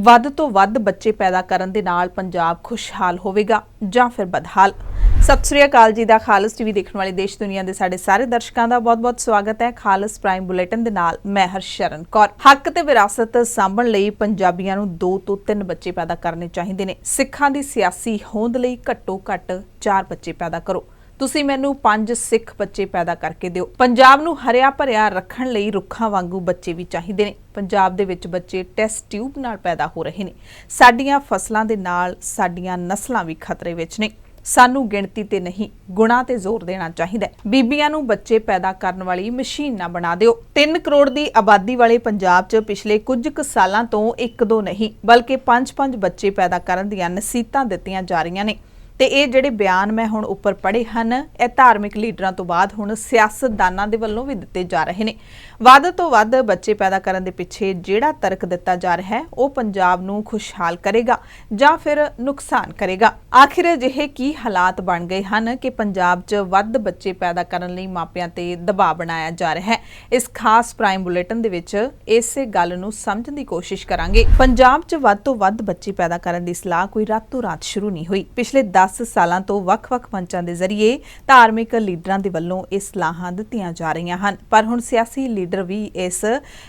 ਵੱਧ ਤੋਂ ਵੱਧ ਬੱਚੇ ਪੈਦਾ ਕਰਨ ਦੇ ਨਾਲ ਪੰਜਾਬ ਖੁਸ਼ਹਾਲ ਹੋਵੇਗਾ ਜਾਂ ਫਿਰ ਬਦਹਾਲ। ਸਤਿ ਸ੍ਰੀ ਅਕਾਲ ਜੀ ਦਾ ਖਾਲਸ ਟੀਵੀ ਦੇਖਣ ਵਾਲੇ ਦੇਸ਼ ਦੁਨੀਆ ਦੇ ਸਾਡੇ ਸਾਰੇ ਦਰਸ਼ਕਾਂ ਦਾ ਬਹੁਤ-ਬਹੁਤ ਸਵਾਗਤ ਹੈ ਖਾਲਸ ਪ੍ਰਾਈਮ ਬੁਲੇਟਿਨ ਦੇ ਨਾਲ, ਮੈਂ ਹਰਸ਼ਰਨ ਕੌਰ। ਹੱਕ ਤੇ ਵਿਰਾਸਤ ਸਾਂਭਣ ਲਈ ਪੰਜਾਬੀਆਂ ਨੂੰ 2 ਤੋਂ 3 ਬੱਚੇ ਪੈਦਾ ਕਰਨੇ ਚਾਹੀਦੇ ਨੇ। ਸਿੱਖਾਂ ਦੀ ਸਿਆਸੀ ਹੋਂਦ ਲਈ ਘੱਟੋ ਘੱਟ 4 ਬੱਚੇ ਪੈਦਾ ਕਰੋ। ਤੁਸੀਂ ਮੈਨੂੰ ਪੰਜ ਸਿੱਖ ਬੱਚੇ ਪੈਦਾ ਕਰਕੇ ਦਿਓ। ਪੰਜਾਬ ਨੂੰ ਹਰਿਆ ਭਰਿਆ ਰੱਖਣ ਲਈ ਰੁੱਖਾਂ ਵਾਂਗੂ ਬੱਚੇ ਵੀ ਚਾਹੀਦੇ ਨੇ। ਪੰਜਾਬ ਦੇ ਵਿੱਚ ਬੱਚੇ ਟੈਸਟ ਟਿਊਬ ਨਾਲ ਪੈਦਾ ਹੋ ਰਹੇ ਨੇ। ਸਾਡੀਆਂ ਫਸਲਾਂ ਦੇ ਨਾਲ ਸਾਡੀਆਂ ਨਸਲਾਂ ਵੀ ਖਤਰੇ ਵਿੱਚ ਨੇ। ਸਾਨੂੰ ਗਿਣਤੀ ਤੇ ਨਹੀਂ, ਗੁਣਾ ਤੇ ਜ਼ੋਰ ਦੇਣਾ ਚਾਹੀਦਾ ਹੈ। ਬੀਬੀਆਂ ਨੂੰ ਬੱਚੇ ਪੈਦਾ ਕਰਨ ਵਾਲੀ ਮਸ਼ੀਨ ਨਾ ਬਣਾ ਦਿਓ। 3 ਕਰੋੜ ਦੀ ਆਬਾਦੀ ਵਾਲੇ ਪੰਜਾਬ 'ਚ ਪਿਛਲੇ ਕੁਝ ਕੁ ਸਾਲਾਂ ਤੋਂ ਇੱਕ ਦੋ ਨਹੀਂ, ਬਲਕਿ 5-5 ਬੱਚੇ ਪੈਦਾ ਕਰਨ ਦੀਆਂ ਨਸੀਤਾਂ ਦਿੱਤੀਆਂ ਜਾ ਰਹੀਆਂ ਨੇ। ਤੇ ਇਹ ਜਿਹੜੇ ਬਿਆਨ ਮੈਂ ਹੁਣ ਉੱਪਰ ਪੜ੍ਹੇ ਹਨ, ਇਹ ਧਾਰਮਿਕ ਲੀਡਰਾਂ ਤੋਂ ਬਾਅਦ ਹੁਣ ਸਿਆਸਤਦਾਨਾਂ ਦੇ ਵੱਲੋਂ ਵੀ ਦਿੱਤੇ ਜਾ ਰਹੇ ਨੇ। ਵੱਧ ਤੋਂ ਵੱਧ ਬੱਚੇ ਪੈਦਾ ਕਰਨ ਦੇ ਪਿੱਛੇ ਜਿਹੜਾ ਤਰਕ ਦਿੱਤਾ ਜਾ ਰਿਹਾ ਹੈ, ਉਹ ਪੰਜਾਬ ਨੂੰ ਖੁਸ਼ਹਾਲ ਕਰੇਗਾ ਜਾਂ ਫਿਰ ਨੁਕਸਾਨ ਕਰੇਗਾ? ਆਖਿਰ ਅਜਿਹੇ ਕੀ ਹਾਲਾਤ ਬਣ ਗਏ ਹਨ ਕਿ ਪੰਜਾਬ 'ਚ ਵੱਧ ਬੱਚੇ ਪੈਦਾ ਕਰਨ ਲਈ ਮਾਪਿਆਂ ਤੇ ਦਬਾਅ ਬਣਾਇਆ ਜਾ ਰਿਹਾ ਹੈ? ਇਸ ਖਾਸ ਪ੍ਰਾਈਮ ਬੁਲੇਟਿਨ ਦੇ ਵਿੱਚ ਇਸੇ ਗੱਲ ਨੂੰ ਸਮਝਣ ਦੀ ਕੋਸ਼ਿਸ਼ ਕਰਾਂਗੇ। ਪੰਜਾਬ 'ਚ ਵੱਧ ਤੋਂ ਵੱਧ ਬੱਚੇ ਪੈਦਾ ਕਰਨ ਦੀ ਸਲਾਹ ਕੋਈ ਰਾਤੋਂ ਰਾਤ ਸ਼ੁਰੂ ਨਹੀਂ ਹੋਈ। ਪਿਛਲੇ 10 ਸਾਲਾਂ ਤੋਂ ਵੱਖ-ਵੱਖ ਮੰਚਾਂ ਦੇ ਜ਼ਰੀਏ ਧਾਰਮਿਕ ਲੀਡਰਾਂ ਦੇ ਵੱਲੋਂ ਇਹ ਸਲਾਹਾਂ ਦਿੱਤੀਆਂ ਜਾ ਰਹੀਆਂ ਹਨ। ਪਰ ਹੁਣ ਸਿਆਸੀ ਲੀਡਰ ਵੀ ਇਸ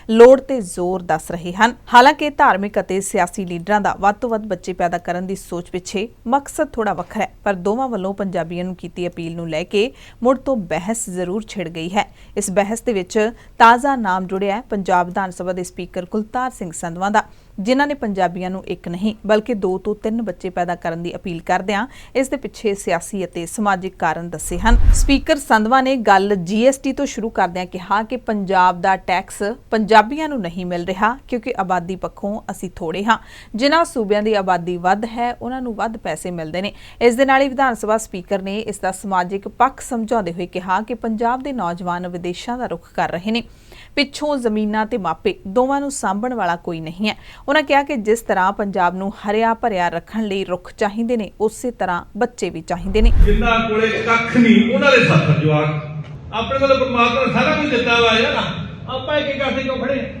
ਲੋੜ ਤੇ ਜ਼ੋਰ ਦੱਸ ਰਹੇ ਹਨ। ਹਾਲਾਂਕਿ ਧਾਰਮਿਕ ਅਤੇ ਸਿਆਸੀ ਲੀਡਰਾਂ ਦਾ ਵੱਧ ਤੋਂ ਵੱਧ ਬੱਚੇ ਪੈਦਾ ਕਰਨ ਦੀ ਸੋਚ ਪਿੱਛੇ ਮਕਸਦ ਥੋੜਾ ਵੱਖਰਾ ਹੈ, ਪਰ ਦੋਵਾਂ ਵੱਲੋਂ ਪੰਜਾਬੀਆਂ ਨੂੰ ਕੀਤੀ ਅਪੀਲ ਨੂੰ ਲੈ ਕੇ ਮੁੜ ਤੋਂ ਬਹਿਸ ਜ਼ਰੂਰ ਛਿੜ ਗਈ ਹੈ। ਇਸ ਬਹਿਸ ਦੇ ਵਿੱਚ ਤਾਜ਼ਾ ਨਾਮ ਜੁੜਿਆ ਹੈ ਪੰਜਾਬ ਵਿਧਾਨ ਸਭਾ ਦੇ ਸਪੀਕਰ ਕੁਲਤਾਰ ਸਿੰਘ ਸੰਧਵਾਂ ਦਾ। ਜਿਨ੍ਹਾਂ ਨੇ ਪੰਜਾਬੀਆਂ ਨੂੰ ਇੱਕ ਨਹੀਂ, ਬਲਕਿ ਦੋ ਤੋਂ ਤਿੰਨ ਬੱਚੇ ਪੈਦਾ ਕਰਨ ਦੀ ਅਪੀਲ ਕਰਦਿਆਂ ਇਸ ਦੇ ਪਿੱਛੇ ਸਿਆਸੀ ਅਤੇ ਸਮਾਜਿਕ ਕਾਰਨ ਦੱਸੇ ਹਨ। ਸਪੀਕਰ ਸੰਧਵਾ ਨੇ ਗੱਲ ਜੀਐਸਟੀ ਤੋਂ ਸ਼ੁਰੂ ਕਰਦਿਆਂ ਕਿਹਾ ਕਿ ਪੰਜਾਬ ਦਾ ਟੈਕਸ ਪੰਜਾਬੀਆਂ ਨੂੰ ਨਹੀਂ ਮਿਲ ਰਿਹਾ, ਕਿਉਂਕਿ ਆਬਾਦੀ ਪੱਖੋਂ ਅਸੀਂ ਥੋੜੇ ਹਾਂ। ਜਿਨ੍ਹਾਂ ਸੂਬਿਆਂ ਦੀ ਆਬਾਦੀ ਵੱਧ ਹੈ, ਉਹਨਾਂ ਨੂੰ ਵੱਧ ਪੈਸੇ ਮਿਲਦੇ ਨੇ। ਇਸ ਦੇ ਨਾਲ ਹੀ ਵਿਧਾਨ ਸਭਾ ਸਪੀਕਰ ਨੇ ਇਸ ਦਾ ਸਮਾਜਿਕ ਪੱਖ ਸਮਝਾਉਂਦੇ ਹੋਏ ਕਿਹਾ ਕਿ ਪੰਜਾਬ ਦੇ ਨੌਜਵਾਨ ਵਿਦੇਸ਼ਾਂ ਦਾ ਰੁਖ ਕਰ ਰਹੇ ਨੇ। ਪਿੱਛੋਂ ਜ਼ਮੀਨਾਂ ਤੇ ਮਾਪੇ। ਦੋਵਾਂ ਨੂੰ ਸਾਂਭਣ ਵਾਲਾ ਕੋਈ ਨਹੀਂ ਹੈ। ਉਹਨਾਂ ਕਿਹਾ ਕਿ ਜਿਸ ਤਰ੍ਹਾਂ ਪੰਜਾਬ ਨੂੰ ਹਰਿਆ ਭਰਿਆ ਰੱਖਣ ਲਈ ਰੁੱਖ ਚਾਹੀਦੇ ਨੇ, ਉਸੇ ਤਰ੍ਹਾਂ ਬੱਚੇ ਵੀ ਚਾਹੀਦੇ ਨੇ। ਜਿੰਨਾ ਕੋਲੇ ਕੱਖ ਨਹੀਂ ਉਹਨਾਂ ਦੇ ਸੱਤ ਜਵਾਕ। ਆਪਣੇ ਕੋਲ ਪਰਮਾਤਮਾ ਨੇ ਸਾਰਾ ਕੁਝ ਦਿੱਤਾ ਵਾ ਯਾਰ। ਆਪਾਂ ਇੱਕ ਇੱਕ ਆਸੇ ਕਿਉਂ ਖੜੇ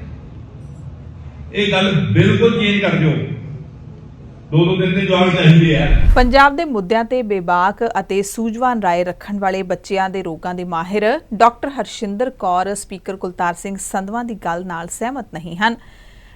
ਇਹ ਗੱਲ ਬਿਲਕੁਲ ਚੇਂਜ ਕਰ ਦਿਓ। ਦੋ ਦੋ ਦਿਨ ਦੇ ਜਵਾਕ ਚਾਹੀਦੇ ਆ ਪੰਜਾਬ ਦੇ ਮੁੱਦਿਆਂ ਤੇ ਬੇਬਾਕ ਅਤੇ ਸੂਝਵਾਨ ਰਾਏ ਰੱਖਣ ਵਾਲੇ ਬੱਚਿਆਂ ਦੇ ਰੋਗਾਂ ਦੇ ਮਾਹਿਰ ਡਾਕਟਰ ਹਰਸ਼ਿੰਦਰ ਕੌਰ, ਸਪੀਕਰ ਕੁਲਤਾਰ ਸਿੰਘ ਸੰਧਵਾਂ ਦੀ ਗੱਲ ਨਾਲ ਸਹਿਮਤ ਨਹੀਂ ਹਨ।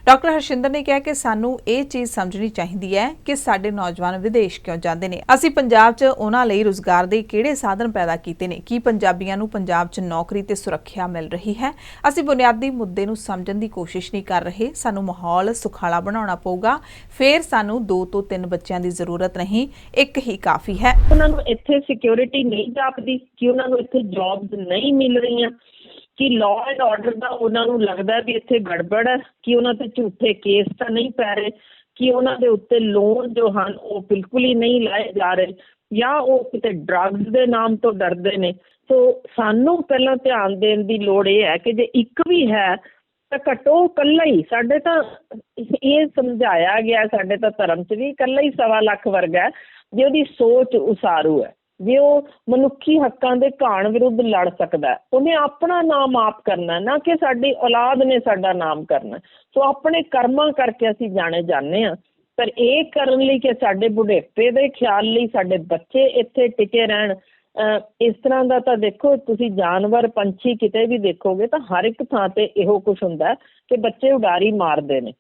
ਡਾਕਟਰ ਹਰਸ਼ਿੰਦਰ ਨੇ ਕਿਹਾ ਕਿ ਸਾਨੂੰ ਇਹ ਚੀਜ਼ ਸਮਝਣੀ ਚਾਹੀਦੀ ਹੈ ਕਿ ਸਾਡੇ ਨੌਜਵਾਨ ਵਿਦੇਸ਼ ਕਿਉਂ ਜਾਂਦੇ ਨੇ। ਅਸੀਂ ਪੰਜਾਬ 'ਚ ਉਹਨਾਂ ਲਈ ਰੋਜ਼ਗਾਰ ਦੇ ਕਿਹੜੇ ਸਾਧਨ ਪੈਦਾ ਕੀਤੇ ਨੇ? ਕੀ ਪੰਜਾਬੀਆਂ ਨੂੰ ਪੰਜਾਬ 'ਚ ਨੌਕਰੀ ਤੇ ਸੁਰੱਖਿਆ ਮਿਲ ਰਹੀ ਹੈ? ਅਸੀਂ ਬੁਨਿਆਦੀ ਮੁੱਦੇ ਨੂੰ ਸਮਝਣ ਦੀ ਕੋਸ਼ਿਸ਼ ਨਹੀਂ ਕਰ ਰਹੇ। ਸਾਨੂੰ ਮਾਹੌਲ ਸੁਖਾਲਾ ਬਣਾਉਣਾ ਪਊਗਾ। ਫਿਰ ਸਾਨੂੰ ਦੋ ਤੋਂ ਤਿੰਨ ਬੱਚਿਆਂ ਦੀ ਜ਼ਰੂਰਤ ਨਹੀਂ। ਇੱਕ ਹੀ ਕਾਫੀ ਹੈ। ਉਹਨਾਂ ਨੂੰ ਇੱਥੇ ਸਿਕਿਉਰਿਟੀ ਨਹੀਂ ਜਾਪਦੀ, ਕਿ ਉਹਨਾਂ ਨੂੰ ਇੱਥੇ ਜੌਬਸ ਨਹੀਂ ਮਿਲ ਰਹੀਆਂ। ਕਿ ਲਾਅ ਐਂਡ ਆਰਡਰ ਦਾ ਉਹਨਾਂ ਨੂੰ ਲੱਗਦਾ ਵੀ ਇੱਥੇ ਗੜਬੜ ਹੈ, ਕਿ ਉਹਨਾਂ ਤੇ ਝੂਠੇ ਕੇਸ ਤਾਂ ਨਹੀਂ ਪੈ ਰਹੇ, ਕਿ ਉਹਨਾਂ ਦੇ ਉੱਤੇ ਲੋਨ ਜੋ ਹਨ ਉਹ ਬਿਲਕੁਲ ਹੀ ਨਹੀਂ ਲਾਏ ਜਾ ਰਹੇ, ਜਾਂ ਉਹ ਕਿਤੇ ਡਰੱਗਸ ਦੇ ਨਾਮ ਤੋਂ ਡਰਦੇ ਨੇ। ਸੋ ਸਾਨੂੰ ਪਹਿਲਾਂ ਧਿਆਨ ਦੇਣ ਦੀ ਲੋੜ ਇਹ ਹੈ ਕਿ ਜੇ ਇੱਕ ਵੀ ਹੈ, ਤਾਂ ਘਟੋ ਇਕੱਲਾ ਹੀ, ਸਾਡੇ ਤਾਂ ਇਹ ਸਮਝਾਇਆ ਗਿਆ, ਸਾਡੇ ਤਾਂ ਧਰਮ 'ਚ ਵੀ ਇਕੱਲਾ ਹੀ ਸਵਾ ਲੱਖ ਵਰਗਾ ਹੈ, ਜੇ ਉਹਦੀ ਸੋਚ ਉਸਾਰੂ ਹੈ। ਜੇ ਉਹ ਮਨੁੱਖੀ ਹੱਕਾਂ ਦੇ ਘਾਣ ਵਿਰੁੱਧ ਲੜ ਸਕਦਾ ਉਹਨੇ ਆਪਣਾ ਨਾਮ ਆਪ ਕਰਨਾ ਨਾ ਕਿ ਸਾਡੀ ਔਲਾਦ ਨੇ ਸਾਡਾ ਨਾਮ ਕਰਨਾ ਸੋ ਆਪਣੇ ਕਰਮਾਂ ਕਰਕੇ ਅਸੀਂ ਜਾਣੇ ਜਾਂਦੇ ਹਾਂ। ਪਰ ਇਹ ਕਰਨ ਲਈ ਕਿ ਸਾਡੇ ਬੁਢੇਪੇ ਦੇ ਖਿਆਲ ਲਈ ਸਾਡੇ ਬੱਚੇ ਇੱਥੇ ਟਿਕੇ ਰਹਿਣ, ਅਹ ਇਸ ਤਰ੍ਹਾਂ ਦਾ ਤਾਂ ਦੇਖੋ, ਤੁਸੀਂ ਜਾਨਵਰ, ਪੰਛੀ ਕਿਤੇ ਵੀ ਦੇਖੋਗੇ ਤਾਂ ਹਰ ਇੱਕ ਥਾਂ ਤੇ ਇਹੋ ਕੁਝ ਹੁੰਦਾ ਕਿ ਬੱਚੇ ਉਡਾਰੀ ਮਾਰਦੇ ਨੇ।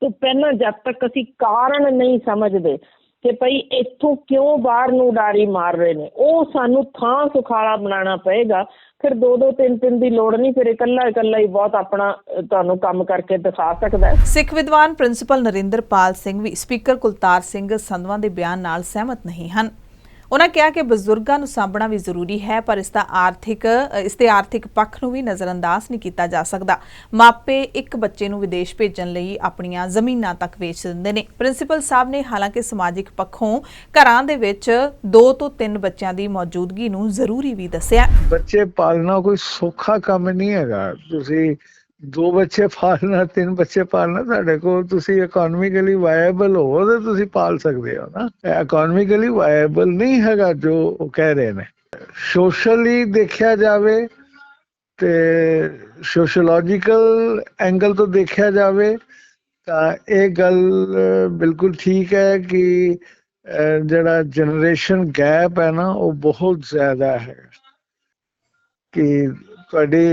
ਤੋਂ ਪਹਿਲਾਂ ਜਦ ਤੱਕ ਅਸੀਂ ਕਾਰਨ ਨਹੀਂ ਸਮਝਦੇ ਕਿ ਭਈ ਇੱਥੋਂ ਕਿਉਂ ਬਾਹਰ ਨੂੰ ਉਡਾਰੀ ਮਾਰ ਰਹੇ ਨੇ? ਉਹ ਸਾਨੂੰ ਥਾਂ ਸੁਖਾਲਾ ਬਣਾਉਣਾ ਪਏਗਾ। ਫਿਰ ਦੋ ਦੋ, ਤਿੰਨ ਤਿੰਨ ਦੀ ਲੋੜ ਨਹੀਂ, ਫਿਰ ਇਕੱਲਾ ਇਕੱਲਾ ਹੀ ਬਹੁਤ ਆਪਣਾ ਤੁਹਾਨੂੰ ਕੰਮ ਕਰਕੇ ਦਿਖਾ ਸਕਦਾ ਹੈ। ਸਿੱਖ ਵਿਦਵਾਨ ਪ੍ਰਿੰਸੀਪਲ ਨਰਿੰਦਰਪਾਲ ਸਿੰਘ ਵੀ ਸਪੀਕਰ ਕੁਲਤਾਰ ਸਿੰਘ ਸੰਧਵਾਂ ਦੇ ਬਿਆਨ ਨਾਲ ਸਹਿਮਤ ਨਹੀਂ ਹਨ। ਉਹਨਾਂ ਕਿਹਾ ਕਿ ਬਜ਼ੁਰਗਾਂ ਨੂੰ ਸਾਂਭਣਾ ਵੀ ਜ਼ਰੂਰੀ ਹੈ, ਪਰ ਇਸ ਦਾ ਆਰਥਿਕ, ਇਸ ਦੇ ਆਰਥਿਕ ਪੱਖ ਨੂੰ ਵੀ ਨਜ਼ਰਅੰਦਾਜ਼ ਨਹੀਂ ਕੀਤਾ ਜਾ ਸਕਦਾ। ਮਾਪੇ ਇੱਕ ਬੱਚੇ ਨੂੰ ਵਿਦੇਸ਼ ਭੇਜਣ ਲਈ ਆਪਣੀਆਂ ਜ਼ਮੀਨਾਂ ਤੱਕ ਵੇਚ ਦਿੰਦੇ ਨੇ। ਪ੍ਰਿੰਸੀਪਲ ਸਾਹਿਬ ਨੇ ਹਾਲਾਂਕਿ ਸਮਾਜਿਕ ਪੱਖੋਂ ਘਰਾਂ ਦੇ ਵਿੱਚ ਦੋ ਤੋਂ ਤਿੰਨ ਬੱਚਿਆਂ ਦੀ ਮੌਜੂਦਗੀ ਨੂੰ ਜ਼ਰੂਰੀ ਵੀ ਦੱਸਿਆ। ਬੱਚੇ ਪਾਲਣਾ ਕੋਈ ਸੌਖਾ ਕੰਮ ਨਹੀਂ ਹੈਗਾ। ਤੁਸੀਂ ਦੋ ਬੱਚੇ ਪਾਲਣਾ, ਤਿੰਨ ਬੱਚੇ ਪਾਲਣਾ ਤੁਹਾਡੇ ਕੋਲ, ਤੁਸੀਂ ਇਕਨੋਮਿਕਲੀ ਵਾਇਏਬਲ ਹੋ ਤੇ ਤੁਸੀਂ ਪਾਲ ਸਕਦੇ ਹੋ ਨਾ। ਇਕਨੋਮਿਕਲੀ ਵਾਇਏਬਲ ਨਹੀਂ ਹੈਗਾ ਜੋ ਉਹ ਕਹਿ ਰਹੇ ਨੇ। ਸੋਸ਼ਲੀ ਦੇਖਿਆ ਜਾਵੇ ਤੇ ਸੋਸ਼ੀਓਲੋਜੀਕਲ ਐਂਗਲ ਤੋਂ ਦੇਖਿਆ ਜਾਵੇ ਤਾਂ ਇਹ ਗੱਲ ਬਿਲਕੁਲ ਠੀਕ ਹੈ ਕਿ ਜਿਹੜਾ ਜਨਰੇਸ਼ਨ ਗੈਪ ਹੈ ਨਾ, ਉਹ ਬਹੁਤ ਜ਼ਿਆਦਾ ਹੈ। ਕਿ ਤੁਹਾਡੀ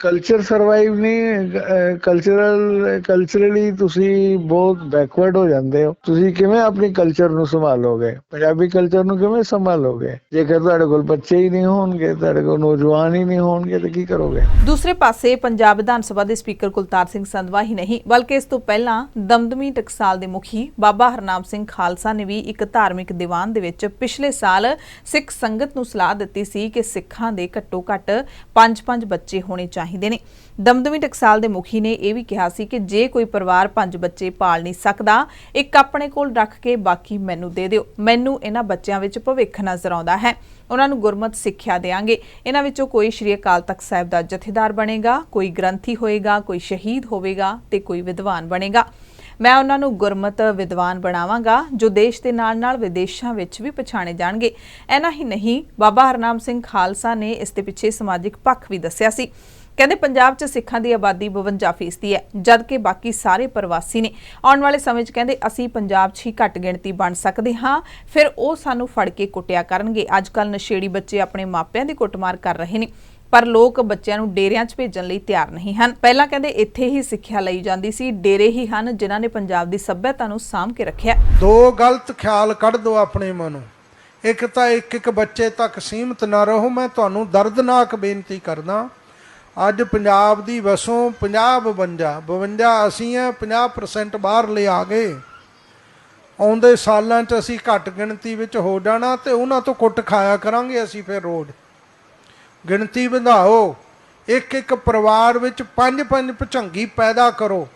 ਕਲਚਰ ਸਰਵਾਈਵ ਨਹੀਂ ਕਲਚਰਲ ਕਲਚਰਲੀ ਤੁਸੀਂ ਬਹੁਤ ਬੈਕਵਰਡ ਹੋ ਜਾਂਦੇ ਹੋ। ਤੁਸੀਂ ਕਿਵੇਂ ਆਪਣੀ ਕਲਚਰ ਨੂੰ ਸੰਭਾਲੋਗੇ? ਪੰਜਾਬੀ ਕਲਚਰ ਨੂੰ ਕਿਵੇਂ ਸੰਭਾਲੋਗੇ? ਜੇਕਰ ਤੁਹਾਡੇ ਕੋਲ ਬੱਚੇ ਹੀ ਨਹੀਂ ਹੋਣਗੇ, ਤੁਹਾਡੇ ਕੋਲ ਨੌਜਵਾਨ ਹੀ ਨਹੀਂ ਹੋਣਗੇ, ਤਾਂ ਕੀ ਕਰੋਗੇ? ਦੂਸਰੇ ਪਾਸੇ ਪੰਜਾਬ ਵਿਧਾਨ ਸਭਾ ਦੇ ਸਪੀਕਰ ਕੁਲਤਾਰ ਸਿੰਘ ਸੰਧਵਾ ਹੀ ਨਹੀਂ, ਬਲਕਿ ਇਸ ਤੋਂ ਪਹਿਲਾਂ ਦਮਦਮੀ ਟਕਸਾਲ ਦੇ ਮੁਖੀ ਬਾਬਾ ਹਰਨਾਮ ਸਿੰਘ ਖਾਲਸਾ ਨੇ ਵੀ ਇੱਕ ਧਾਰਮਿਕ ਦੀਵਾਨ ਦੇ ਵਿੱਚ ਪਿਛਲੇ ਸਾਲ ਸਿੱਖ ਸੰਗਤ ਨੂੰ ਸਲਾਹ ਦਿੱਤੀ ਸੀ ਕਿ ਸਿੱਖਾਂ ਦੇ ਘੱਟੋ ਘੱਟ 5-5 ਬੱਚੇ ਹੋਣੇ ਚਾਹੀਦੇ ਨੇ। ਦਮਦਮੀ ਟਕਸਾਲ ਦੇ ਮੁਖੀ ਨੇ ਇਹ ਵੀ ਕਿਹਾ ਸੀ ਕਿ ਜੇ ਕੋਈ ਪਰਿਵਾਰ ਪੰਜ ਬੱਚੇ ਪਾਲ ਨਹੀਂ ਸਕਦਾ, ਇੱਕ ਆਪਣੇ ਕੋਲ ਰੱਖ ਕੇ ਬਾਕੀ ਮੈਨੂੰ ਦੇ ਦਿਓ। ਮੈਨੂੰ ਇਹਨਾਂ ਬੱਚਿਆਂ ਵਿੱਚ ਭਵਿੱਖ ਨਜ਼ਰ ਆਉਂਦਾ ਹੈ। ਉਹਨਾਂ ਨੂੰ ਗੁਰਮਤ ਸਿੱਖਿਆ ਦੇਾਂਗੇ ਇਹਨਾਂ ਵਿੱਚੋਂ ਕੋਈ ਸ਼੍ਰੀ ਅਕਾਲ ਤਖਤ ਸਾਹਿਬ ਦਾ ਜਥੇਦਾਰ ਬਣੇਗਾ, ਕੋਈ ਗ੍ਰੰਥੀ ਹੋਏਗਾ, ਕੋਈ ਸ਼ਹੀਦ ਹੋਵੇਗਾ ਤੇ ਕੋਈ ਵਿਦਵਾਨ ਬਣੇਗਾ। ਮੈਂ ਉਹਨਾਂ ਨੂੰ ਗੁਰਮਤ ਵਿਦਵਾਨ ਬਣਾਵਾਂਗਾ, ਜੋ ਦੇਸ਼ ਦੇ ਨਾਲ-ਨਾਲ ਵਿਦੇਸ਼ਾਂ ਵਿੱਚ ਵੀ ਪਛਾਣੇ ਜਾਣਗੇ। ਐਨਾ ਹੀ ਨਹੀਂ, ਬਾਬਾ ਹਰਨਾਮ ਸਿੰਘ ਖਾਲਸਾ ਨੇ ਇਸ ਦੇ ਪਿੱਛੇ ਸਮਾਜਿਕ ਪੱਖ ਵੀ ਦੱਸਿਆ ਸੀ। ਕਹਿੰਦੇ ਪੰਜਾਬ 'ਚ ਸਿੱਖਾਂ ਦੀ ਆਬਾਦੀ 52% ਫੀਸਦੀ ਹੈ, ਜਦਕਿ ਬਾਕੀ ਸਾਰੇ ਪ੍ਰਵਾਸੀ ਨੇ। ਆਉਣ ਵਾਲੇ ਸਮੇਂ 'ਚ ਕਹਿੰਦੇ ਅਸੀਂ ਪੰਜਾਬ 'ਚ ਹੀ ਘੱਟ ਗਿਣਤੀ ਬਣ ਸਕਦੇ ਹਾਂ, ਫਿਰ ਉਹ ਸਾਨੂੰ ਫੜ ਕੇ ਕੁੱਟਿਆ ਕਰਨਗੇ। ਅੱਜ ਕੱਲ ਨਸ਼ੇੜੀ ਬੱਚੇ ਆਪਣੇ ਮਾਪਿਆਂ ਦੀ ਕੁੱਟਮਾਰ ਕਰ ਰਹੇ ਨੇ, ਪਰ ਲੋਕ ਬੱਚਿਆਂ ਨੂੰ ਡੇਰਿਆਂ 'ਚ ਭੇਜਣ ਲਈ ਤਿਆਰ ਨਹੀਂ ਹਨ। ਪਹਿਲਾਂ ਕਹਿੰਦੇ ਇੱਥੇ ਹੀ ਸਿੱਖਿਆ ਲਈ ਜਾਂਦੀ ਸੀ, ਡੇਰੇ ਹੀ ਹਨ ਜਿਨ੍ਹਾਂ ਨੇ ਪੰਜਾਬ ਦੀ ਸੱਭਿਅਤਾ ਨੂੰ ਸਾਂਭ ਕੇ ਰੱਖਿਆ। ਦੋ ਗਲਤ ਖਿਆਲ ਕੱਢ ਦਿਓ ਆਪਣੇ ਮਨੋਂ। ਇੱਕ ਤਾਂ ਇੱਕ ਇੱਕ ਬੱਚੇ ਤੱਕ ਸੀਮਤ ਨਾ ਰਹੋ, ਮੈਂ ਤੁਹਾਨੂੰ ਦਰਦਨਾਕ ਬੇਨਤੀ ਕਰਦਾ ਅੱਜ ਪੰਜਾਬ ਦੀ ਵਸੋਂ 50 52 52 ਅਸੀਂ ਆ 50% ਬਾਹਰ ਆ ਗਏ। ਆਉਂਦੇ ਸਾਲਾਂ 'ਚ ਅਸੀਂ ਘੱਟ ਗਿਣਤੀ ਵਿੱਚ ਹੋ ਜਾਣਾ ਤੇ ਉਹਨਾਂ ਤੋਂ ਕੁੱਟ ਖਾਇਆ ਕਰਾਂਗੇ ਅਸੀਂ ਫਿਰ ਰੋਜ਼। ਗਿਣਤੀ ਵਧਾਓ ਇੱਕ ਇੱਕ ਪਰਿਵਾਰ ਵਿੱਚ ਪੰਜ ਪੰਜ ਭਚੰਗੀ ਪੈਦਾ ਕਰੋ।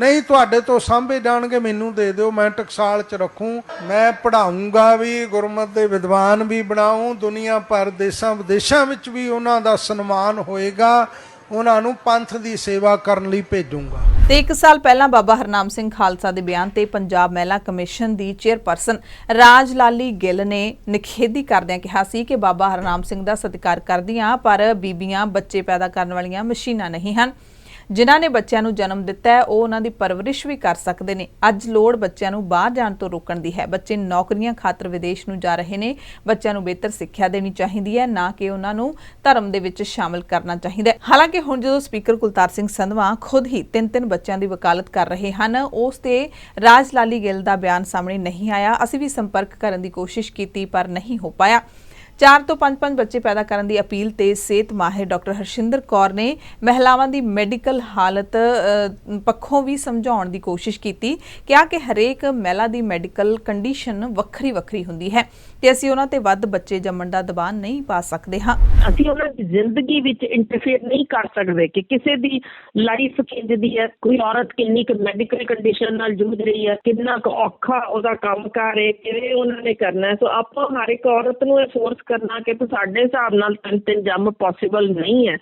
ਨਹੀਂ, ਤੁਹਾਡੇ ਤੋਂ ਸਾਂਭੇ ਜਾਣਗੇ, ਮੈਨੂੰ ਦੇ ਦਿਓ, ਮੈਂ ਟਕਸਾਲ ਚ ਰੱਖੂੰ। ਮੈਂ ਪੜਾਉਂਗਾ ਵੀ, ਗੁਰਮਤ ਦੇ ਵਿਦਵਾਨ ਵੀ ਬਣਾਉਂ ਦੁਨੀਆ ਭਰ ਦੇਸ਼ਾਂ ਵਿਦੇਸ਼ਾਂ ਵਿੱਚ ਵੀ ਉਹਨਾਂ ਦਾ ਸਨਮਾਨ ਹੋਏਗਾ, ਉਹਨਾਂ ਨੂੰ ਪੰਥ ਦੀ ਸੇਵਾ ਕਰਨ ਲਈ ਭੇਜੂੰਗਾ। ਤੇ ਇੱਕ ਸਾਲ ਪਹਿਲਾਂ ਬਾਬਾ ਹਰਨਾਮ ਸਿੰਘ ਖਾਲਸਾ ਦੇ ਬਿਆਨ ਤੇ ਪੰਜਾਬ ਮਹਿਲਾ ਕਮਿਸ਼ਨ ਦੀ ਚੇਅਰਪਰਸਨ ਰਾਜ ਲਾਲੀ ਗਿੱਲ ਨੇ ਨਿਖੇਧੀ ਕਰਦਿਆਂ ਕਿਹਾ ਸੀ ਕਿ ਬਾਬਾ ਹਰਨਾਮ ਸਿੰਘ ਦਾ ਸਤਿਕਾਰ ਕਰਦੀਆਂ, ਪਰ ਬੀਬੀਆਂ ਬੱਚੇ ਪੈਦਾ ਕਰਨ ਵਾਲੀਆਂ ਮਸ਼ੀਨਾਂ ਨਹੀਂ ਹਨ। ਜਿਨ੍ਹਾਂ ਨੇ ਬੱਚਿਆਂ ਨੂੰ ਜਨਮ ਦਿੱਤਾ ਹੈ, ਉਹ ਉਹਨਾਂ ਦੀ ਪਰਵਰਿਸ਼ ਵੀ ਕਰ ਸਕਦੇ ਨੇ। ਅੱਜ ਲੋੜ ਬੱਚਿਆਂ ਨੂੰ ਬਾਹਰ ਜਾਣ ਤੋਂ ਰੋਕਣ ਦੀ ਹੈ। ਬੱਚੇ ਨੌਕਰੀਆਂ ਖਾਤਰ ਵਿਦੇਸ਼ ਨੂੰ ਜਾ ਰਹੇ ਨੇ। ਬੱਚਿਆਂ ਨੂੰ ਬਿਹਤਰ ਸਿੱਖਿਆ ਦੇਣੀ ਚਾਹੀਦੀ ਹੈ, ਨਾ ਕਿ ਉਹਨਾਂ ਨੂੰ ਧਰਮ ਦੇ ਵਿੱਚ ਸ਼ਾਮਲ ਕਰਨਾ ਚਾਹੀਦਾ ਹੈ। ਹਾਲਾਂਕਿ ਹੁਣ ਜਦੋਂ ਸਪੀਕਰ ਕੁਲਤਾਰ ਸਿੰਘ ਸੰਧਵਾ ਖੁਦ ਹੀ ਤਿੰਨ ਤਿੰਨ ਬੱਚਿਆਂ ਦੀ ਵਕਾਲਤ ਕਰ ਰਹੇ ਹਨ, ਉਸ ਤੇ ਰਾਜ ਲਾਲੀ ਗਿੱਲ ਦਾ ਬਿਆਨ ਸਾਹਮਣੇ ਨਹੀਂ ਆਇਆ। ਅਸੀਂ ਵੀ ਸੰਪਰਕ ਕਰਨ ਦੀ ਕੋਸ਼ਿਸ਼ ਕੀਤੀ, ਪਰ ਨਹੀਂ ਹੋ ਪਾਇਆ। ਚਾਰ ਤੋਂ ਪੰਜ ਪੰਜ ਬੱਚੇ ਪੈਦਾ ਕਰਨ ਦੀ ਅਪੀਲ ਤੇ ਸਿਹਤ ਮਾਹਿਰ ਡਾਕਟਰ ਹਰਸ਼ਿੰਦਰ ਕੌਰ ਨੇ ਮਹਿਲਾਵਾਂ ਦੀ ਮੈਡੀਕਲ ਹਾਲਤ ਪੱਖੋਂ ਵੀ ਸਮਝਾਉਣ ਦੀ ਕੋਸ਼ਿਸ਼ ਕੀਤੀ। ਕਿਹਾ ਕਿ ਹਰੇਕ ਮਹਿਲਾ ਦੀ ਮੈਡੀਕਲ ਕੰਡੀਸ਼ਨ ਵੱਖਰੀ ਵੱਖਰੀ ਹੁੰਦੀ ਹੈ ਤੇ ਅਸੀਂ ਉਹਨਾਂ ਤੇ ਵੱਧ ਬੱਚੇ ਜੰਮਣ ਦਾ ਦਬਾਅ ਨਹੀਂ ਪਾ ਸਕਦੇ, ਹਾਂ। ਅਸੀਂ ਉਹਨਾਂ ਦੀ ਜ਼ਿੰਦਗੀ ਵਿੱਚ ਇੰਟਰਫੇਅਰ ਨਹੀਂ ਕਰ ਸਕਦੇ ਕਿ ਕਿਸੇ ਦੀ ਲਾਈਫ ਕਿੰਜਦੀ ਹੈ, ਕੋਈ ਔਰਤ ਕਿੰਨੀ ਕੁ ਮੈਡੀਕਲ ਕੰਡੀਸ਼ਨ ਨਾਲ ਜੂਝ ਰਹੀ ਹੈ, ਕਿੰਨਾ ਕੁ ਔਖਾ ਉਹਦਾ ਕੰਮ ਕਾਰ ਹੈ, ਕਿਵੇਂ ਉਹਨਾਂ ਨੇ ਕਰਨਾ ਸੋ ਆਪਾਂ ਹਰ ਇੱਕ ਔਰਤ ਨੂੰ ਇਹ ਫੋਰਸ ਕਰਨਾ ਕਿ ਤੂੰ ਸਾਡੇ ਹਿਸਾਬ ਨਾਲ ਤਿੰਨ ਤਿੰਨ ਜੰਮ ਪੋਸੀਬਲ ਨਹੀਂ ਹੈ।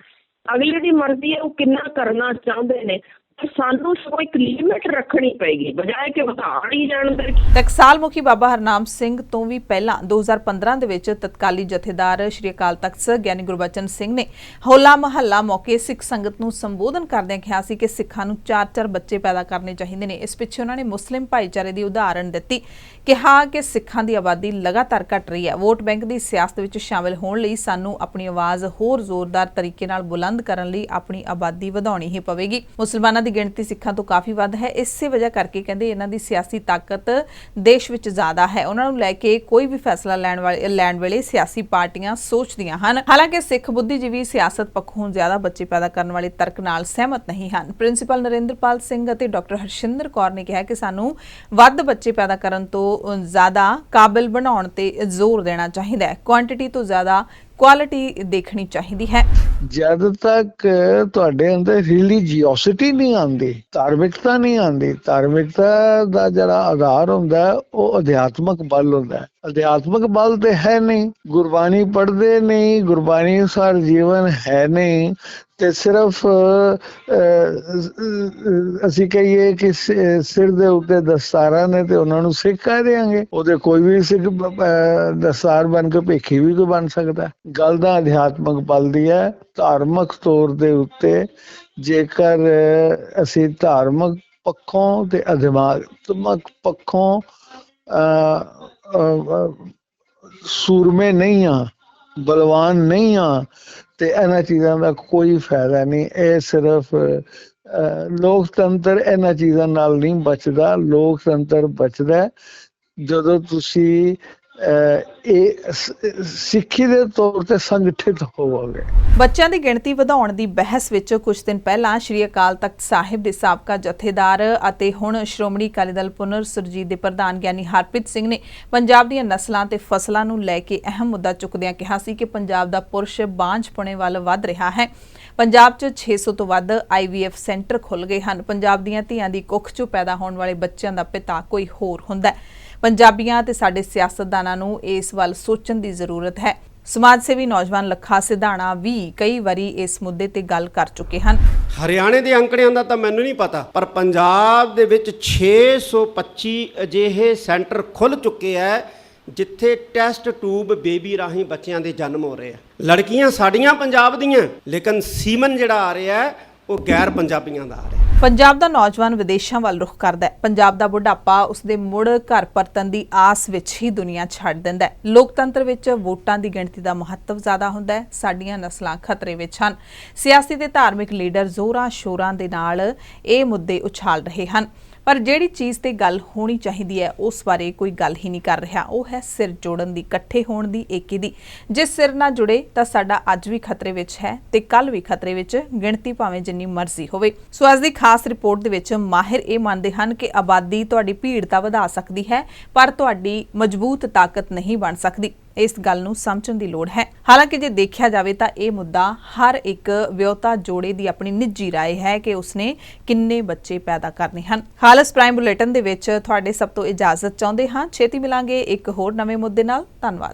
ਅਗਲੇ ਦੀ ਮਰਜ਼ੀ ਹੈ ਉਹ ਕਿੰਨਾ ਕਰਨਾ ਚਾਹੁੰਦੇ ਨੇ। ਸਾਨੂੰ ਸਗੋਂ ਇੱਕ ਲਿਮਿਟ ਰੱਖਣੀ ਪਏਗੀ, ਬਜਾਏ ਕਿ ਵਧਾਣ ਹੀ ਜਾਣ ਦੇ ਟਕਸਾਲ ਮੁਖੀ ਬਾਬਾ ਹਰਨਾਮ ਸਿੰਘ ਤੋਂ ਵੀ ਪਹਿਲਾਂ 2015 ਦੇ ਵਿੱਚ ਤਤਕਾਲੀ ਜਥੇਦਾਰ ਸ਼੍ਰੀ ਅਕਾਲ ਤਖਤ ਸਾਹਿਬ ਗਿਆਨੀ ਗੁਰਬਚਨ ਸਿੰਘ ਨੇ ਹੋਲਾ ਮਹੱਲਾ ਮੌਕੇ ਸਿੱਖ ਸੰਗਤ ਨੂੰ ਸੰਬੋਧਨ ਕਰਦਿਆਂ ਕਿਹਾ ਸੀ ਕਿ ਸਿੱਖਾਂ ਨੂੰ ਚਾਰ ਚਾਰ ਬੱਚੇ ਪੈਦਾ ਕਰਨੇ ਚਾਹੀਦੇ ਨੇ। ਇਸ ਪਿੱਛੇ ਉਹਨਾਂ ਨੇ ਮੁਸਲਿਮ ਭਾਈਚਾਰੇ ਦੀ ਉਦਾਹਰਣ ਦਿੱਤੀ ਕਿਹਾ ਕਿ ਸਿੱਖਾਂ ਦੀ ਆਬਾਦੀ ਲਗਾਤਾਰ ਘਟ ਰਹੀ ਹੈ। ਵੋਟ ਬੈਂਕ ਦੀ ਸਿਆਸਤ ਵਿੱਚ ਸ਼ਾਮਲ ਹੋਣ ਲਈ ਸਾਨੂੰ ਆਪਣੀ ਆਵਾਜ਼ ਹੋਰ ਜ਼ੋਰਦਾਰ ਤਰੀਕੇ ਨਾਲ ਬੁਲੰਦ ਕਰਨ ਲਈ ਆਪਣੀ ਆਬਾਦੀ ਵਧਾਉਣੀ ਹੀ ਪਵੇਗੀ। ਮੁਸਲਮਾਨਾਂ ਦੀ ਗਿਣਤੀ ਸਿੱਖਾਂ ਤੋਂ ਕਾਫੀ ਵੱਧ ਹੈ। ਇਸੇ ਵਜ੍ਹਾ ਕਰਕੇ ਕਹਿੰਦੇ ਇਹਨਾਂ ਦੀ ਸਿਆਸੀ ਤਾਕਤ ਦੇਸ਼ ਵਿੱਚ ਜ਼ਿਆਦਾ ਹੈ। ਉਹਨਾਂ ਨੂੰ ਲੈ ਕੇ ਕੋਈ ਵੀ ਫੈਸਲਾ ਲੈਣ ਵਾਲੇ, ਲੈਣ ਵੇਲੇ ਸਿਆਸੀ ਪਾਰਟੀਆਂ ਸੋਚਦੀਆਂ ਹਨ। ਹਾਲਾਂਕਿ ਸਿੱਖ ਬੁੱਧੀਜੀਵੀ ਸਿਆਸਤ ਪੱਖੋਂ ਜ਼ਿਆਦਾ ਬੱਚੇ ਪੈਦਾ ਕਰਨ ਵਾਲੇ ਤਰਕ ਨਾਲ ਸਹਿਮਤ ਨਹੀਂ ਹਨ। ਪ੍ਰਿੰਸੀਪਲ ਨਰਿੰਦਰਪਾਲ ਸਿੰਘ ਅਤੇ ਡਾਕਟਰ ਹਰਸ਼ਿੰਦਰ ਕੌਰ ਨੇ ਕਿਹਾ ਕਿ ਸਾਨੂੰ ਵੱਧ ਬੱਚੇ ਪੈਦਾ ਕਰਨ ਤੋਂ ਜ਼ਿਆਦਾ ਕਾਬਿਲ ਬਣਾਉਣ ਤੇ ਜ਼ੋਰ ਦੇਣਾ ਚਾਹੀਦਾ ਹੈ। ਕੁਆਂਟੀਟੀ ਤੋਂ ਜ਼ਿਆਦਾ ਕੁਆਲਿਟੀ ਦੇਖਣੀ ਚਾਹੀਦੀ ਹੈ। ਜਦ ਤੱਕ ਤੁਹਾਡੇ ਅੰਦਰ ਰਿਲੀਜੀਓਸਿਟੀ ਨਹੀਂ ਆਉਂਦੀ, ਧਾਰਮਿਕਤਾ ਨਹੀਂ ਆਉਂਦੀ, ਧਾਰਮਿਕਤਾ ਦਾ ਜਿਹੜਾ ਆਧਾਰ ਹੁੰਦਾ ਉਹ ਅਧਿਆਤਮਕ ਬਲ ਹੁੰਦਾ ਹੈ। ਅਧਿਆਤਮਕ ਬਲ ਤੇ ਹੈ ਨਹੀਂ ਗੁਰਬਾਣੀ ਪੜ੍ਹਦੇ ਨਹੀਂ ਗੁਰਬਾਣੀ ਅਨੁਸਾਰ ਜੀਵਨ ਹੈ ਨਹੀਂ ਤੇ ਸਿਰਫ ਅਸੀਂ ਕਹੀਏ ਕਿ ਸਿਰ ਦੇ ਉੱਤੇ ਦਸਤਾਰਾਂ ਨੇ ਤੇ ਉਹਨਾਂ ਨੂੰ ਸਿੱਖ ਕਹਿ ਦੇਾਂਗੇ ਉਹਦੇ ਕੋਈ ਵੀ ਸਿੱਖ ਦਸਤਾਰ ਬਣ ਕੇ ਭੇਖੀ ਵੀ ਕੋਈ ਬਣ ਸਕਦਾ। ਗੱਲ ਦਾ ਅਧਿਆਤਮਕ ਬਲ ਦੀ ਹੈ। ਧਾਰਮਿਕ ਤੌਰ ਦੇ ਉੱਤੇ ਜੇਕਰ ਅਸੀਂ ਧਾਰਮਿਕ ਪੱਖੋਂ ਤੇ ਦਿਮਾਗ ਪੱਖੋਂ ਅ, ਸੂਰਮੇ ਨਹੀਂ ਆ ਬਲਵਾਨ ਨਹੀਂ ਆ ਤੇ ਇਹਨਾਂ ਚੀਜ਼ਾਂ ਦਾ ਕੋਈ ਫਾਇਦਾ ਨਹੀਂ। ਇਹ ਸਿਰਫ ਅ, ਲੋਕਤੰਤਰ ਇਹਨਾਂ ਚੀਜ਼ਾਂ ਨਾਲ ਨਹੀਂ ਬਚਦਾ। ਲੋਕਤੰਤਰ ਬਚਦਾ ਜਦੋਂ ਤੁਸੀਂ ਇਹ ਸਿੱਖੀ ਦੇ ਤੌਰ ਤੇ ਸੰਗਠਿਤ ਹੋਵੋਗੇ। ਬੱਚਿਆਂ ਦੀ ਗਿਣਤੀ ਵਧਾਉਣ ਦੀ ਬਹਿਸ ਵਿੱਚ ਕੁਝ ਦਿਨ ਪਹਿਲਾਂ ਸ਼੍ਰੀ ਅਕਾਲ ਤਖਤ ਸਾਹਿਬ ਦੇ ਸਾਬਕਾ ਜਥੇਦਾਰ ਅਤੇ ਹੁਣ ਸ਼੍ਰੋਮਣੀ ਅਕਾਲੀ ਦਲ ਪੁਨਰ ਸੁਰਜੀਤ ਦੇ ਪ੍ਰਧਾਨ ਗਿਆਨੀ ਹਰਪ੍ਰੀਤ ਸਿੰਘ ਨੇ ਪੰਜਾਬ ਦੀਆਂ ਨਸਲਾਂ ਤੇ ਫਸਲਾਂ ਨੂੰ ਲੈ ਕੇ ਅਹਿਮ ਮੁੱਦਾ ਚੁੱਕਦਿਆਂ ਕਿਹਾ ਸੀ ਕਿ ਪੰਜਾਬ ਦਾ ਪੁਰਸ਼ ਬਾਂਝਪੁਣੇ ਵੱਲ ਵੱਧ ਰਿਹਾ ਹੈ। ਪੰਜਾਬ 'ਚ 600 ਤੋਂ ਵੱਧ ਆਈਵੀਐਫ ਸੈਂਟਰ ਖੁੱਲ ਗਏ ਹਨ। ਪੰਜਾਬ ਦੀਆਂ ਧੀਆਂ ਦੀ ਕੁੱਖ 'ਚੋਂ ਪੈਦਾ ਹੋਣ ਵਾਲੇ ਬੱਚਿਆਂ ਦਾ ਪਿਤਾ ਕੋਈ ਹੋਰ ਹੁੰਦਾ ਹੈ। ਪੰਜਾਬੀਆਂ ਤੇ ਸਾਡੇ ਸਿਆਸਤਦਾਨਾਂ ਨੂੰ ਇਸ ਵੱਲ ਸੋਚਣ ਦੀ ਜ਼ਰੂਰਤ ਹੈ। ਸਮਾਜ ਸੇਵੀ ਨੌਜਵਾਨ ਲੱਖਾ ਸਿਧਾਣਾ ਵੀ ਕਈ ਵਾਰੀ ਇਸ ਮੁੱਦੇ ਤੇ ਗੱਲ ਕਰ ਚੁੱਕੇ ਹਨ। ਹਰਿਆਣੇ ਦੇ ਅੰਕੜਿਆਂ ਦਾ ਤਾਂ ਮੈਨੂੰ ਨਹੀਂ ਪਤਾ, ਪਰ ਪੰਜਾਬ ਦੇ ਵਿੱਚ 625 ਅਜਿਹੇ ਸੈਂਟਰ ਖੁੱਲ ਚੁੱਕੇ ਐ, ਜਿੱਥੇ ਟੈਸਟ ਟੂਬ ਬੇਬੀ ਰਾਹੀਂ ਬੱਚਿਆਂ ਦੇ ਜਨਮ ਹੋ ਰਹੇ ਆ ਲੜਕੀਆਂ ਸਾਡੀਆਂ ਪੰਜਾਬ ਦੀਆਂ, ਲੇਕਿਨ ਸੀਮਨ ਜਿਹੜਾ ਆ ਰਿਹਾ ਉਹ ਗੈਰ ਪੰਜਾਬੀਆਂ ਦਾ ਆ ਰਿਹਾ ਪੰਜਾਬ ਦਾ ਨੌਜਵਾਨ ਵਿਦੇਸ਼ਾਂ ਵੱਲ ਰੁਖ ਕਰਦਾ ਹੈ। ਪੰਜਾਬ ਦਾ ਬੁਢਾਪਾ ਉਸਦੇ ਮੁੜ ਘਰ ਪਰਤਣ ਦੀ ਆਸ ਵਿੱਚ ਹੀ ਦੁਨੀਆ ਛੱਡ ਦਿੰਦਾ ਹੈ। ਲੋਕਤੰਤਰ ਵਿੱਚ ਵੋਟਾਂ ਦੀ ਗਿਣਤੀ ਦਾ ਮਹੱਤਵ ਜ਼ਿਆਦਾ ਹੁੰਦਾ ਹੈ। ਸਾਡੀਆਂ ਨਸਲਾਂ ਖਤਰੇ ਵਿੱਚ ਹਨ। ਸਿਆਸੀ ਤੇ ਧਾਰਮਿਕ ਲੀਡਰ ਜ਼ੋਰਾਂ ਸ਼ੋਰਾਂ ਦੇ ਨਾਲ ਇਹ ਮੁੱਦੇ ਉਛਾਲ ਰਹੇ ਹਨ। ਪਰ ਜਿਹੜੀ ਚੀਜ਼ ਤੇ ਗੱਲ ਹੋਣੀ ਚਾਹੀਦੀ ਹੈ, ਉਸ ਬਾਰੇ ਕੋਈ ਗੱਲ ਹੀ ਨਹੀਂ ਕਰ ਰਿਹਾ। ਉਹ ਹੈ ਸਿਰ ਜੋੜਨ ਦੀ, ਇਕੱਠੇ ਹੋਣ ਦੀ, ਏਕੀ ਦੀ। ਜੇ ਸਿਰ ਨਾ ਜੁੜੇ, ਤਾਂ ਸਾਡਾ ਅੱਜ ਵੀ ਖਤਰੇ ਵਿੱਚ ਹੈ ਤੇ ਕੱਲ ਵੀ ਖਤਰੇ ਵਿੱਚ, ਗਿਣਤੀ ਭਾਵੇਂ ਜਿੰਨੀ ਮਰਜ਼ੀ ਹੋਵੇ। ਸੋ ਅੱਜ ਦੀ ਖਾਸ ਰਿਪੋਰਟ ਦੇ ਵਿੱਚ ਮਾਹਿਰ ਇਹ ਮੰਨਦੇ ਹਨ ਕਿ ਆਬਾਦੀ ਤੁਹਾਡੀ ਭੀੜ ਤਾਂ ਵਧਾ ਸਕਦੀ ਹੈ, ਪਰ ਤੁਹਾਡੀ ਮਜ਼ਬੂਤ ਤਾਕਤ ਨਹੀਂ ਬਣ ਸਕਦੀ। ਇਸ ਗੱਲ ਨੂੰ ਸਮਝਣ ਦੀ ਲੋੜ ਹੈ ਹਾਲਾਂਕਿ ਜੇ ਦੇਖਿਆ ਜਾਵੇ ਤਾਂ ਇਹ ਮੁੱਦਾ ਹਰ ਇੱਕ ਵਿਆਹੁਤਾ ਜੋੜੇ ਦੀ ਆਪਣੀ ਨਿੱਜੀ رائے ਹੈ ਕਿ ਉਸਨੇ ਕਿੰਨੇ ਬੱਚੇ ਪੈਦਾ ਕਰਨੇ ਹਨ ਖਾਲਸ ਪ੍ਰਾਈਮ ਬੁਲੇਟਿਨ ਦੇ ਵਿੱਚ ਤੁਹਾਡੇ ਸਭ ਤੋਂ ਇਜਾਜ਼ਤ ਚਾਹੁੰਦੇ ਹਾਂ ਛੇਤੀ ਮਿਲਾਂਗੇ ਇੱਕ ਹੋਰ ਨਵੇਂ ਮੁੱਦੇ ਨਾਲ ਧੰਨਵਾਦ